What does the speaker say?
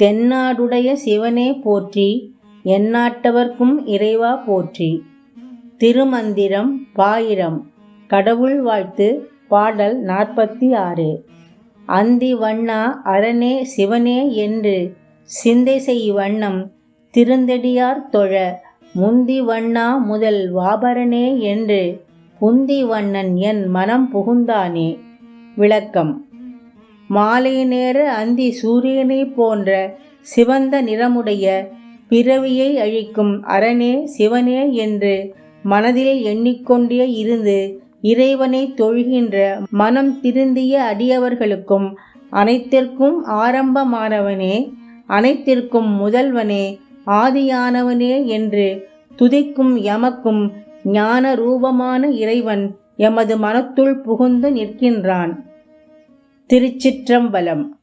தென்னாடுடைய சிவனே போற்றி எந்நாட்டவர்க்கும் இறைவா போற்றி. திருமந்திரம் பாயிரம். கடவுள் வாழ்த்து பாடல் நாற்பத்தி ஆறு. அந்தி வண்ணா அரணே சிவனே என்று சிந்தை செய் வண்ணம் திருந்தடியார் தொழ முந்தி வண்ணா முதல் வாபரனே என்று புந்தி வண்ணன் என் மனம் புகுந்தானே. விளக்கம். மாலை நேர அந்தி சூரியனைப் போன்ற சிவந்த நிறமுடைய பிறவியை அழிக்கும் அரணே சிவனே என்று மனதில் எண்ணிக்கொண்டே இருந்து இறைவனை தொழுகின்ற மனம் திருந்திய அடியவர்களுக்கும் அனைத்திற்கும் ஆரம்பமானவனே அனைத்திற்கும் முதல்வனே ஆதியானவனே என்று துதிக்கும் எமக்கும் ஞான ரூபமான இறைவன் எமது மனத்துள் புகுந்து நிற்கின்றான். திருச்சிற்றம்பலம்.